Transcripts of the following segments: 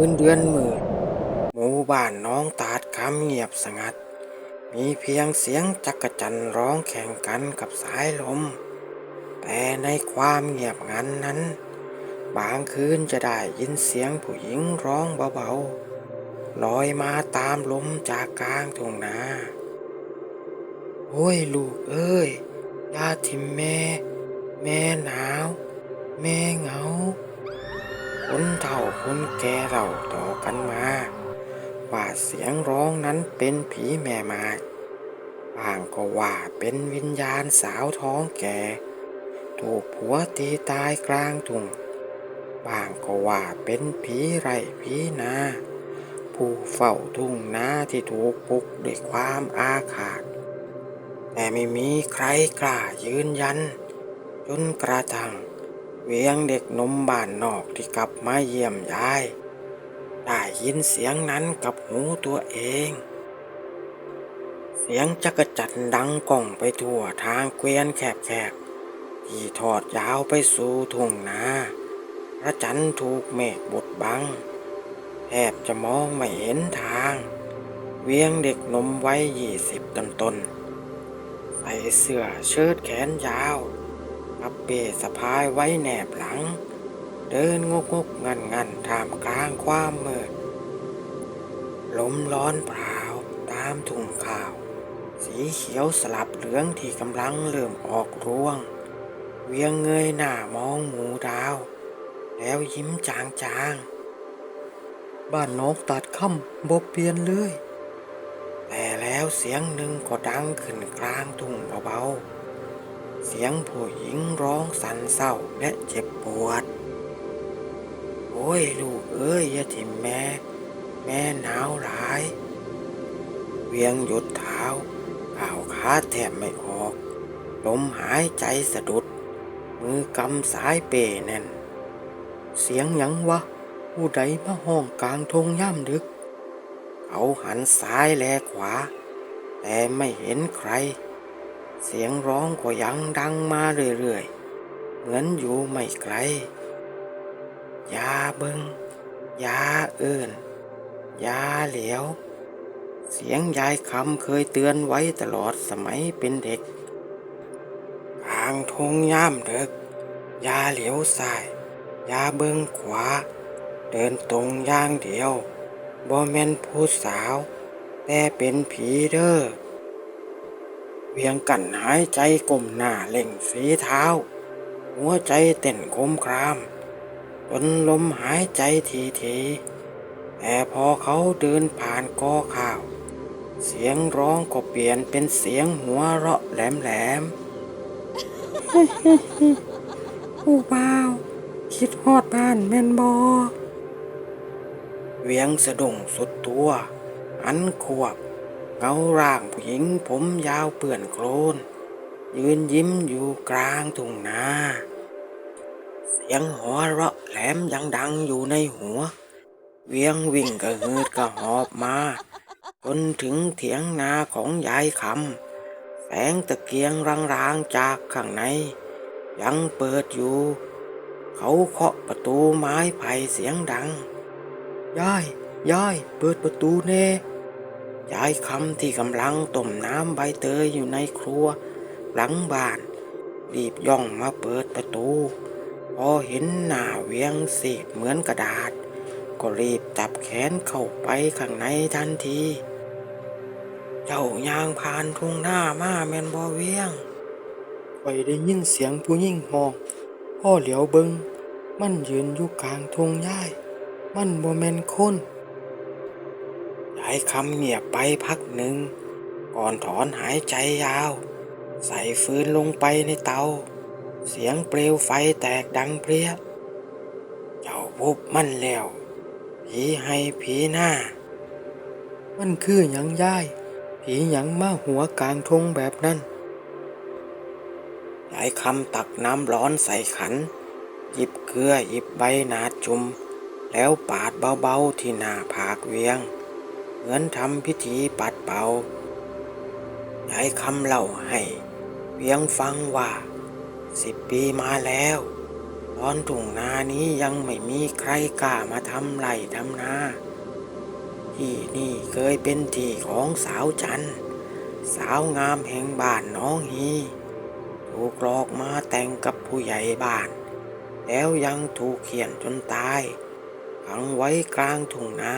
คืนเดือนมืดหมู่บ้านน้องตาดคำเงียบสงัด มีเพียงเสียงจักรจันร้องแข่งกันกับสายลม แต่ในความเงียบงันนั้น บางคืนจะได้ยินเสียงผู้หญิงร้องเบาๆลอยมาตามลมจากกลางทุ่งนาโอ้ยลูกเอ้ยยาทิมแม่ แม่หนาว แม่เหงา คนเฒ่าคนแก่เราต่อกันมา ว่าเสียงร้องนั้นเป็นผีแม่ไม้บางก็ว่าเป็นวิญญาณสาวท้องแก่ ถูกผัวตีตายกลางทุ่งบางก็ว่าเป็นผีไรผีนา ผู้เฝ้าทุ่งนาที่ถูกปลุกด้วยความอาฆาตแต่ไม่มีใครกล้ายืนยันจนกระทั่ง เวียงเด็กนมบ้านนอกที่กลับมาเยี่ยมยาย ได้ยินเสียงนั้นกับหูตัวเอง เสียงจักรจันดังก้องไปทั่วทางเกวียนแคบๆที่ทอดยาวไปสู่ทุ่งนาพระจันทร์ถูกเมฆบดบังแทบจะมองไม่เห็นทาง เวียงเด็กนมไว้ยี่สิบต้นๆใส่เสื้อเชิ้ตแขนยาว พับเป้สะพายไว้แนบหลัง เดินงกงกงันงันท่ามกลางความมืดลมร้อนเปล่าตามทุ่งข้าว สีเขียวสลับเหลืองที่กำลังเริ่มออกร่วง เวียงเงยหน้ามองหมูดาว แล้วยิ้มจางๆ บ้านน้องตัดค่ำบกเปลี่ยนเลยแต่แล้วเสียงหนึ่งก็ดังขึ้นกลางทุ่งเบาๆ เสียงผู้หญิงร้องสั่นเศร้าและเจ็บปวด โอ้ยลูกเอ้ยอย่าทิมแม่ แม่หนาวหลาย เวียงหยุดเท้าก้าวขาแทบไม่ออก ลมหายใจสะดุด มือกำสายเป้แน่น เสียงยังวะ ผู้ใดมาห้องกลางทงย่ำดึก เขาหันซ้ายแลขวา แต่ไม่เห็นใคร เสียงร้องก็ยังดังมาเรื่อยๆ เหมือนอยู่ไม่ไกล ยาเบิงยาเอินยาเหลียว เสียงยายคำเคยเตือนไว้ตลอดสมัยเป็นเด็กทางทงย่ามเด็ก ยาเหลียวซ้ายยาเบิงขวา เดินตรงย่างเดียวบ่แม่นผู้สาว แต่เป็นผีเด้อ วียงกันหายใจก้มหน้าเล่งฝีเท้า หัวใจเต้นโคมครามจนลมหายใจทีทีแต่พอเขาเดินผ่านกอข้าว เสียงร้องก็เปลี่ยนเป็นเสียงหัวเราะแหลมๆผู้บ่าว คิดฮอดบ้านแม่นบอเวียงสะดุ้งสุดตัว อันควบ เงาร่างผู้หญิงผมยาวเปื่อนโคลน ยืนยิ้มอยู่กลางทุ่งนา เสียงหัวเราะแหลมยังดังอยู่ในหัว เวียงวิ่งกระหืดกระหอบมาจนถึงเถียงนาของยายคำแสงตะเกียงรางๆจากข้างใน ยังเปิดอยู่ เขาเคาะประตูไม้ไผ่เสียงดังยายยายเปิดประตูแน่ ยายคำที่กำลังต้มน้ำใบเตยอยู่ในครัว หลังบ้าน รีบย่องมาเปิดประตู พอเห็นหน้าเวียงสีเหมือนกระดาษ ก็รีบจับแขนเข้าไปข้างในทันที เจ้ายางผ่านทุ่งหน้ามาแมนบอเวียงคอยได้ยินเสียงผู้หญิงหองพ่อเหลียวเบิง มันยืนอยู่กลางทุ่งหญ้ามันบ่แมนคน ยายคำเงียบไปพักหนึ่ง ก่อนถอนหายใจยาว ใส่ฟืนลงไปในเตา เสียงเปลวไฟแตกดังเพรียเจ้าพบมันแล้วผีให้ผีหน้า มันคือหยังย่าย ผีหยังมาหัวกลางทงแบบนั้นยายคำตักน้ำร้อนใส่ขัน หยิบเกลือหยิบใบนาดจุม แล้วปาดเบาๆที่หน้าผากเวียง เหมือนทำพิธีปัดเป่ายายคำเล่าให้เวียงฟังว่าสิบปีมาแล้วตอนทุ่งนานี้ยังไม่มีใครกล้ามาทำไรทำนาที่นี่เคยเป็นที่ของสาวจันสาวงามแห่งบ้านน้องฮีถูกหลอกมาแต่งกับผู้ใหญ่บ้าน แล้วยังถูกเขียนจนตายขังไว้กลางทุ่งนา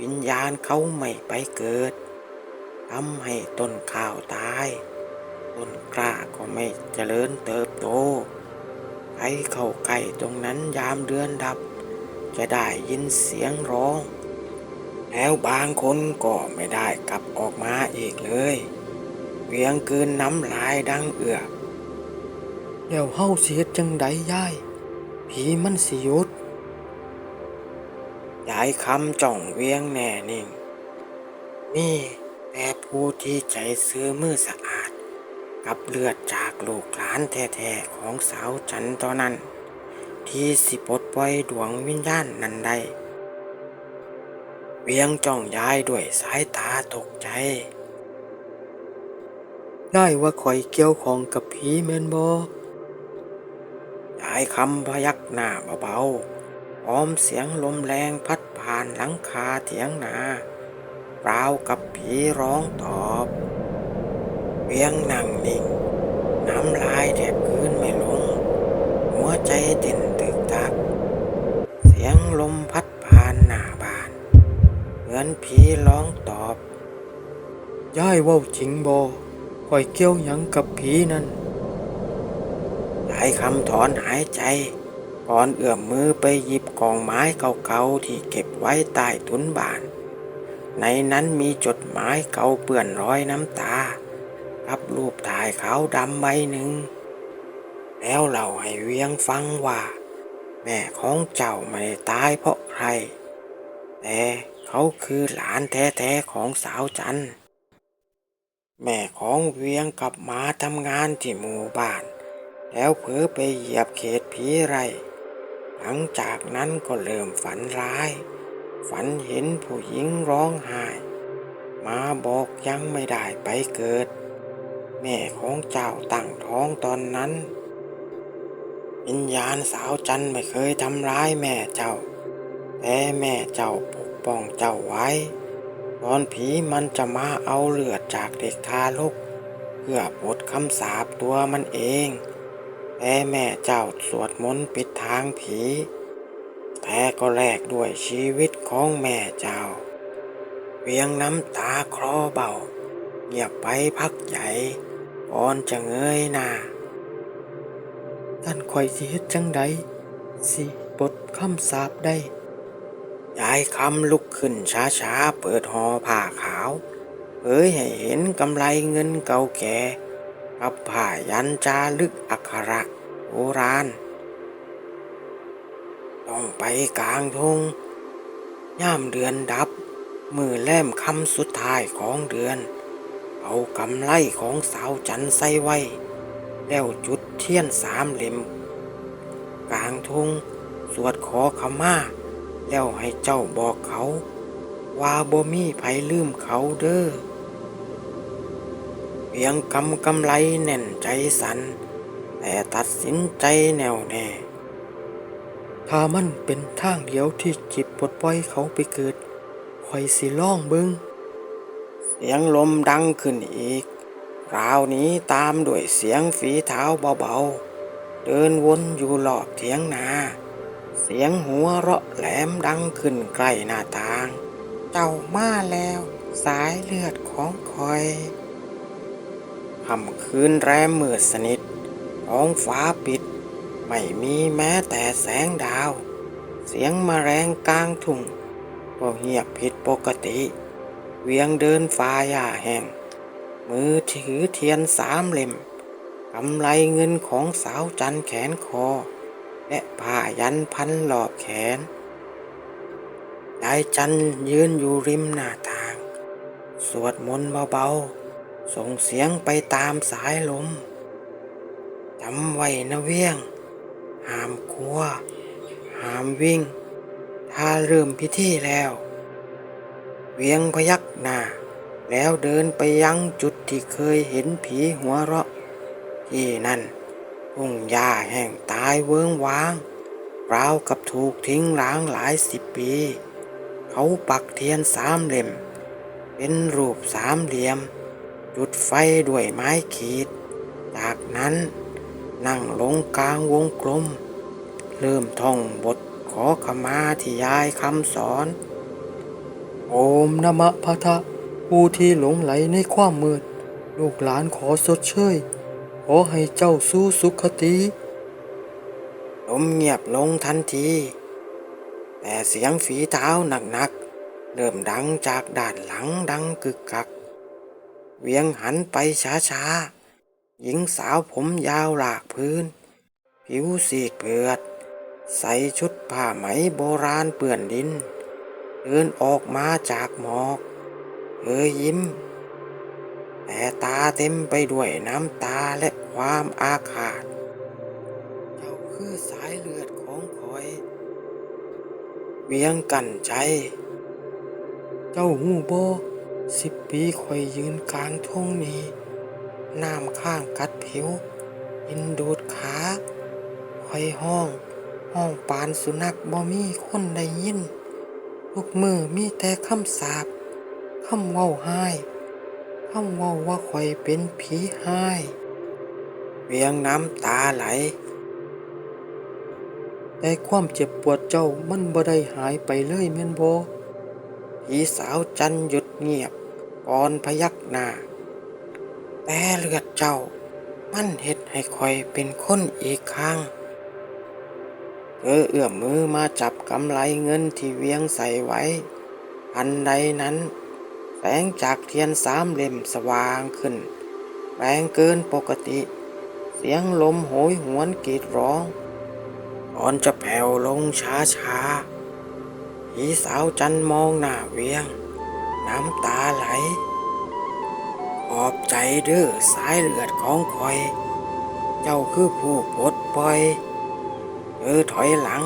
วิญญาณเขาไม่ไปเกิดทำให้ต้นข้าวตาย ต้นกล้าก็ไม่เจริญเติบโตใครเข้าใกล้ตรงนั้นยามเดือนดับ จะได้ยินเสียงร้อง แล้วบางคนก็ไม่ได้กลับออกมาอีกเลยเวียงคืนน้ำลายดังเอือกแล้วเฮาเสียจังใดยาย ผีมันสิยุด ยายคำจ้องเวียงแน่นิ่งนี่แต่ผู้ที่ใจซื้อมือสะอาด กับเลือดจากลูกหลานแท้ๆของสาวจันตอนนั้น ที่สิปลดปล่อยดวงวิญญาณนั้นได้ เวียงจ้องยายด้วยสายตาตกใจ ได้ว่าข่อยเกี่ยวของกับผีแมนบยายคำพยักหน้าเบาๆ พร้อมเสียงลมแรงพัดผ่านหลังคาเถียงนาราวกับผีร้องตอบเวียงนั่งนิ่ง น้ำลายแทบคืนไม่ลง หัวใจเต้นตึกตัก เสียงลมพัดผ่านหน้าบ้าน เหมือนผีร้องตอบย่ายว่าจริงบอข่อยเกี่ยวยังกับผีนั่นยายคำถอนหายใจ ก่อนเอื้อมมือไปหยิบกองไม้เก่าๆที่เก็บไว้ใต้ทุนบ้าน ในนั้นมีจดหมายเก่าเปื้อนรอยน้ำตา กับรูปถ่ายขาวดำใบหนึ่ง แล้วเล่าให้เวียงฟังว่า แม่ของเจ้าไม่ได้ตายเพราะใคร แต่เขาคือหลานแท้ๆของสาวจันแม่ของเวียงกลับมาทำงานที่หมู่บ้านแล้วเผลอไปเหยียบเขตผีไร หลังจากนั้นก็เริ่มฝันร้าย ฝันเห็นผู้หญิงร้องไห้ มาบอกยังไม่ได้ไปเกิด แม่ของเจ้าตั้งท้องตอนนั้นวิญญาณสาวจันไม่เคยทำร้ายแม่เจ้า แต่แม่เจ้าปกป้องเจ้าไว้ ตอนผีมันจะมาเอาเลือดจากเด็กทารกเพื่อปลดคำสาปตัวมันเอง แต่แม่เจ้าสวดมนต์ปิดทางผี แต่ก็แลกด้วยชีวิตของแม่เจ้า เวียงน้ำตาคลอเบาเงียบไปพักใหญ่ก่อนจะเงยหน้าท่านข่อยสิเฮ็ดจังใดสิปลดคำสาปได้ยายคำลุกขึ้นช้าๆ เปิดหอผ้าขาวเผยให้เห็นกำไรเงินเก่าแก่ กับผ้ายันจารึกอักขระโบราณ ต้องไปกลางทงย่ามเดือนดับ มือแล่มคำสุดท้ายของเดือน เอากำไลของสาวจันใส่ไว้ แล้วจุดเทียนสามเหล่มกลางทุ่งสวดขอขมาแล้วให้เจ้าบอกเขา ว่าบ่มีไผลืมเขาเด้อ เพียงกำกำไรแน่นใจสัน แต่ตัดสินใจแน่วแน่ถ้ามันเป็นทางเดียวที่จิตปลดปล่อยเขาไปเกิดข่อยสิล่องเบิงเสียงลมดังขึ้นอีกราวนี้ตามด้วยเสียงฝีเท้าเบาๆ เดินวนอยู่รอบเถียงนา เสียงหัวเราะแหลมดังขึ้นใกล้หน้าต่าง เจ้ามาแล้ว สายเลือดของคอย ค่ำคืนแรมมืดสนิทท้องฟ้าปิด ไม่มีแม้แต่แสงดาว เสียงมแมลงกลางทุ่งก็เงียบผิดปกติ เวียงเดินฟ้าหญ้าแห้ง มือถือเทียนสามเล่มกำไรเงินของสาวจันแขนคอ และผ้ายันพันหลอบแขนยายจันยืนอยู่ริมหน้าทาง สวดมนต์เบาๆ ส่งเสียงไปตามสายลมจำไว้นะเวียง ห้ามกลัว ห้ามวิ่ง ถ้าเริ่มพิธีแล้ว เวียงพยักหน้า แล้วเดินไปยังจุดที่เคยเห็นผีหัวเราะ ที่นั่นทุ่งหญ้าแห้งตายเวิ้งว้างราวกับถูกทิ้งร้างหลายสิบปี เขาปักเทียนสามเหลี่ยม เป็นรูปสามเหลี่ยม จุดไฟด้วยไม้ขีด จากนั้นนั่งลงกลางวงกลม เริ่มท่องบทขอขมาที่ยายคำสอน โอมนมะพะทะผู้ที่หลงไหลในความมืด ลูกหลานขอสดเชยขอให้เจ้าสู้สุขติลมเงียบลงทันที แต่เสียงฝีเท้าหนักๆเริ่มดังจากด้านหลังดังกึกกัก เวียงหันไปช้าๆ หญิงสาวผมยาวหลากพื้น ผิวสีดเผือด ใส่ชุดผ้าไหมโบราณเปื้อนดิน เดินออกมาจากหมอกเธอยิ้ม แต่ตาเต็มไปด้วยน้ำตาและความอาฆาต เจ้าคือสายเลือดของคอย เวียงกันใจ เจ้าหูโบ สิบปีคอยยืนกลางทุ่งนี้น้ำข้างกัดผิวอินดูดขาคอยห้อง ห้องปานสุนัขบ่มีคนได้ยินทุกมือมีแต่คำสาปคำเว้าหายคำเว้าว่าคอยเป็นผีหายเวียงน้ำตาไหล แต่ความเจ็บปวดเจ้ามันบ่ได้หายไปเลยแม่นบ่ ผีสาวจันหยุดเงียบก่อนพยักหน้า แต่เลือดเจ้า มันเฮ็ดให้คอยเป็นคนอีกครั้งเธอเอื้อมมือมาจับกำไลเงินที่เวียงใส่ไว้ อันใดนั้น แสงจากเทียนสามเหล่มสว่างขึ้น แรงเกินปกติ เสียงลมโหยหวนกรีดร้องก่อนจะแผ่วลงช้าช้า ๆผีสาวจันมองหน้าเวียง น้ำตาไหลขอบใจเด้อสายเลือดของคอย เจ้าคือผู้ปลดปล่อยเธอถอยหลัง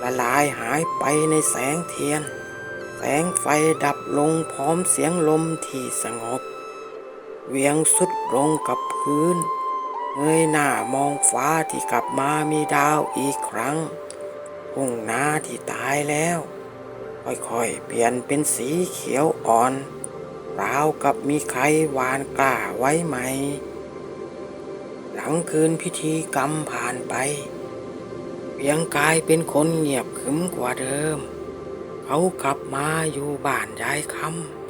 ละลายหายไปในแสงเทียน แสงไฟดับลงพร้อมเสียงลมที่สงบ เวียงสุดลงกับพื้นเงยหน้ามองฟ้าที่กลับมามีดาวอีกครั้งทุ่งนาที่ตายแล้ว ค่อยๆ เปลี่ยนเป็นสีเขียวอ่อน ราวกับมีใครวานกล้าไว้ไหม หลังคืนพิธีกรรมผ่านไป เพียงกายเป็นคนเงียบขึมกว่าเดิม เขากลับมาอยู่บ้านยายค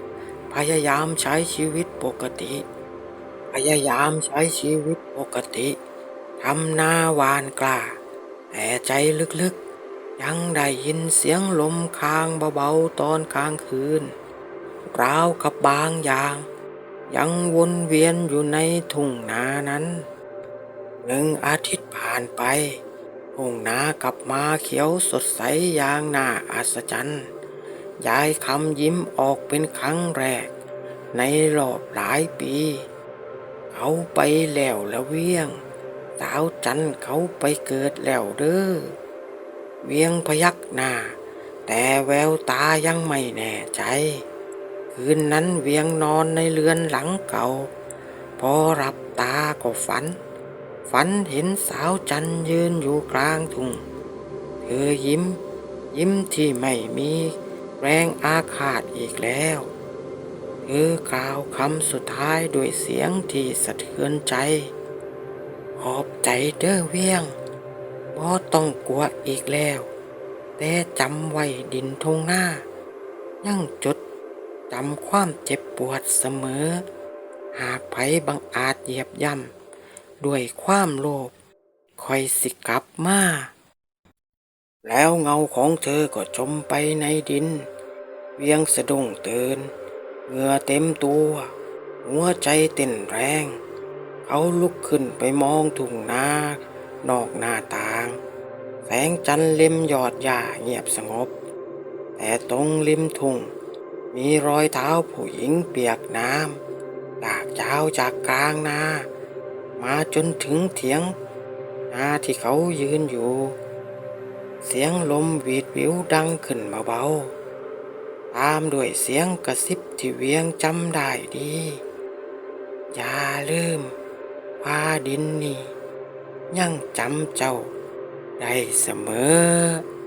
ำพยายามใช้ชีวิตปกติ พยายามใช้ชีวิตปกติทำหน้าหวานกล้าแต่ใจลึกๆ ยังได้ยินเสียงลมคางเบาๆตอนกลางคืน ราวกับบางอย่าง ยังวนเวียนอยู่ในทุ่งนานั้น หนึ่งอาทิตย์ผ่านไป ทุ่งนากลับมาเขียวสดใสอย่างน่าอัศจรรย์ ยายคำยิ้มออกเป็นครั้งแรก ในรอบหลายปี เขาไปแล้วละเวียงสาวจันเขาไปเกิดแล้วเด้อ เวียงพยักหน้า แต่แววตายังไม่แน่ใจ คืนนั้นเวียงนอนในเรือนหลังเก่า พอรับตาก็ฝัน ฝันเห็นสาวจันยืนอยู่กลางทุ่ง เธอยิ้ม ยิ้มที่ไม่มีแรงอาฆาตอีกแล้วเธอกล่าวคำสุดท้ายด้วยเสียงที่สะเทือนใจ ขอบใจเด้อเวียง บ่ต้องกลัวอีกแล้ว แต่จำไว้ดินทงหน้า ยังจดจำความเจ็บปวดเสมอ หากไผบังอาจเหยียบย่ำด้วยความโลภคอยสิกลับมา แล้วเงาของเธอก็จมไปในดิน เวียงสะดุ้งตื่นเหงื่อเต็มตัว หัวใจเต้นแรง เขาลุกขึ้นไปมองทุ่งนา นอกหน้าต่าง แสงจันทร์เล็มยอดหญ้าเงียบสงบ แต่ตรงริมทุ่ง มีรอยเท้าผู้หญิงเปียกน้ำจากเจ้าวจากกลางนา มาจนถึงเถียงนาที่เขายืนอยู่ เสียงลมวีดวิวดังขึ้นเบาๆ ตามด้วยเสียงกระซิบที่เวียงจำได้ดี อย่าลืมว่าดินนี่ ยังจำเจ้าได้เสมอ